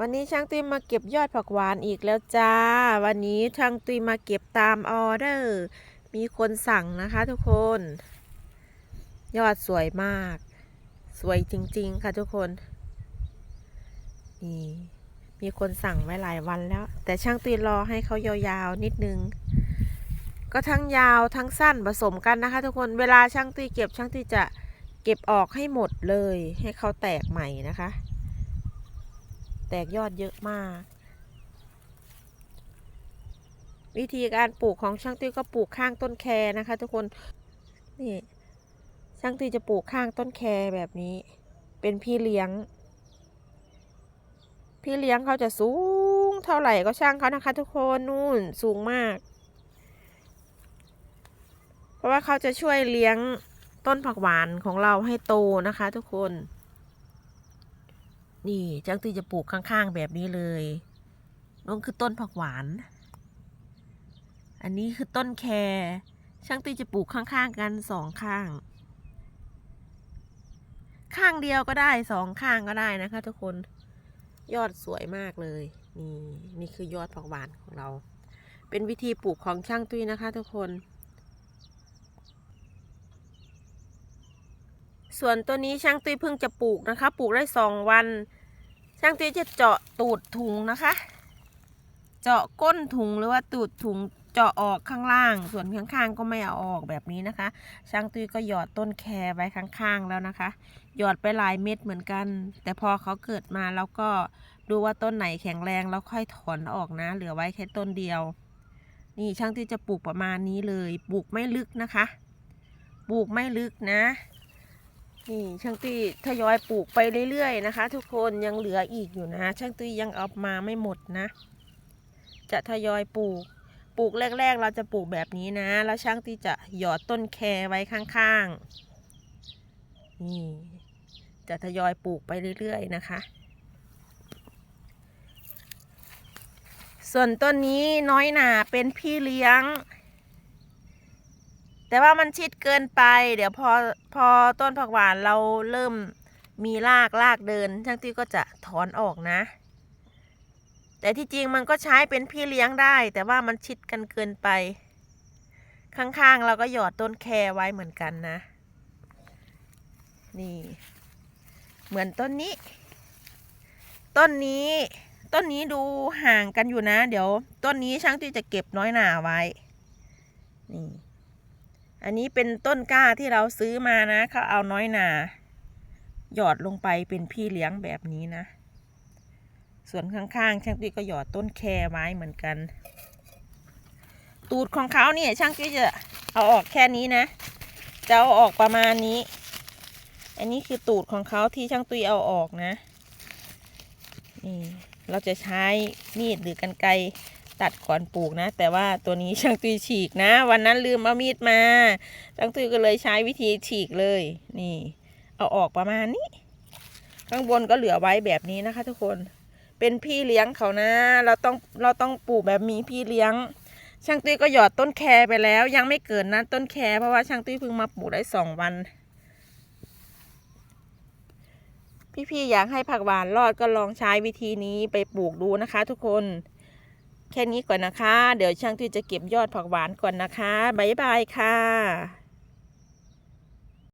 วันนี้ช่างตุ้ยมาเก็บยอดผักหวานอีกแล้วจ้า วันนี้ช่างตุ้ยมาเก็บตามออเดอร์ มีคนสั่งนะคะทุกคน ยอดสวยมาก สวยจริง ๆ ค่ะทุกคน นี่ มีคนสั่งไว้หลายวันแล้ว แต่ช่างตุ้ยรอให้เขายาวๆนิดนึง ก็ทั้งยาวทั้งสั้นผสมกันนะคะ ทุกคน เวลาช่างตุ้ยเก็บช่างตุ้ยจะเก็บออกให้หมดเลย ให้เขาแตกใหม่นะคะ ตกยอดเยอะมาก วิธีการปลูกของช่างตุ้ยก็ปลูกข้างต้นแคนะคะ ทุกคนนี่ช่างตุ้ยจะปลูกข้างต้นแคแบบนี้ เป็นพี่เลี้ยง พี่เลี้ยงเขาจะสูงเท่าไหร่ก็ช่างเขานะคะ ทุกคนนู่นสูงมาก เพราะว่าเขาจะช่วยเลี้ยงต้นผักหวานของเราให้โตนะคะ ทุกคน นี่จังตีจะปลูกข้างๆแบบนี้เลยนั่นคือต้นผักหวาน อันนี้คือต้นแครช่างตีจะปลูกข้างๆกันสองข้าง ข้างเดียวก็ได้สองข้างก็ได้นะคะ ทุกคน ยอดสวยมากเลย นี่นี่คือยอดผักหวานของเรา เป็นวิธีปลูกของช่างตุ้ยนะคะ ทุกคน ส่วนตัวนี้ช่างตุ้ยเพิ่งจะปลูกนะคะ ปลูกได้สองวัน ช่างตุ้ยจะเจาะตูดถุงนะคะ เจาะก้นถุงหรือว่าตูดถุงเจาะออกข้างล่าง ส่วนข้างๆก็ไม่เอาออกแบบนี้นะคะ ช่างตุ้ยก็หยอดต้นแครไว้ข้างๆแล้วนะคะ หยอดไปหลายเม็ดเหมือนกัน แต่พอเขาเกิดมาแล้วก็ดูว่าต้นไหนแข็งแรงแล้วค่อยถอนออกนะ เหลือไว้แค่ต้นเดียว นี่ช่างตุ้ยจะปลูกประมาณนี้เลย ปลูกไม่ลึกนะคะ ปลูกไม่ลึกนะ นี่ช่างตุ้ยทยอยปลูกไปเรื่อยๆนะคะ ทุกคนยังเหลืออีกอยู่นะ ช่างตุ้ยยังเอามาไม่หมดนะ จะทยอยปลูก ปลูกแรก ๆ เราจะปลูกแบบนี้นะ แล้วช่างตุ้ยจะหยอดต้นแครไว้ข้างๆนี่จะทยอยปลูกไปเรื่อยๆนะคะ ส่วนต้นนี้น้อยหนาเป็นพี่เลี้ยง แต่ว่ามันชิดเกินไป เดี๋ยวพอพอต้นผักหวานเราเริ่มมีรากรากเดิน ช่างตี้ก็จะถอนออกนะ แต่ที่จริงมันก็ใช้เป็นพี่เลี้ยงได้ แต่ว่ามันชิดกันเกินไป ข้างๆเราก็หยอดต้นแครไว้เหมือนกันนะ นี่ เหมือนต้นนี้ ต้นนี้ต้นนี้ดูห่างกันอยู่นะ เดี๋ยว ต้นนี้ช่างตี้จะเก็บน้อยหนาไว้ นี่ อันนี้เป็นต้นกล้าที่เราซื้อมานะเขาเอาน้อยหนา หยอดลงไปเป็นพี่เลี้ยงแบบนี้นะ ส่วนข้างๆ ช่างตุ้ยก็หยอดต้นแครไว้เหมือนกัน ตูดของเขาเนี่ยช่างตุ้ยจะเอาออกแค่นี้นะ จะเอาออกประมาณนี้ อันนี้คือตูดของเขาที่ช่างตุ้ยเอาออกนะ นี่เราจะใช้มีดหรือกันไกร ตัดก่อนปลูกนะ แต่ว่าตัวนี้ช่างตุยฉีกนะ วันนั้นลืมเอามีดมาช่างตุยก็เลยใช้วิธีฉีกเลย นี่ เอาออกประมาณนี้ ข้างบนก็เหลือไว้แบบนี้นะคะ ทุกคน เป็นพี่เลี้ยงเขานะ เราต้องเราต้องปลูกแบบมีพี่เลี้ยง ช่างตุยก็หยอดต้นแครไปแล้ว ยังไม่เกิดนะต้นแครเพราะว่าช่างตุยเพิ่งมาปลูกได้สองวันพี่ๆอยากให้ผักหวานรอดก็ลองใช้วิธีนี้ไปปลูกดูนะคะทุกคน แค่นี้ก่อนนะคะ เดี๋ยวช่างที่จะเก็บยอดผักหวานก่อนนะคะ บ๊ายบายค่ะ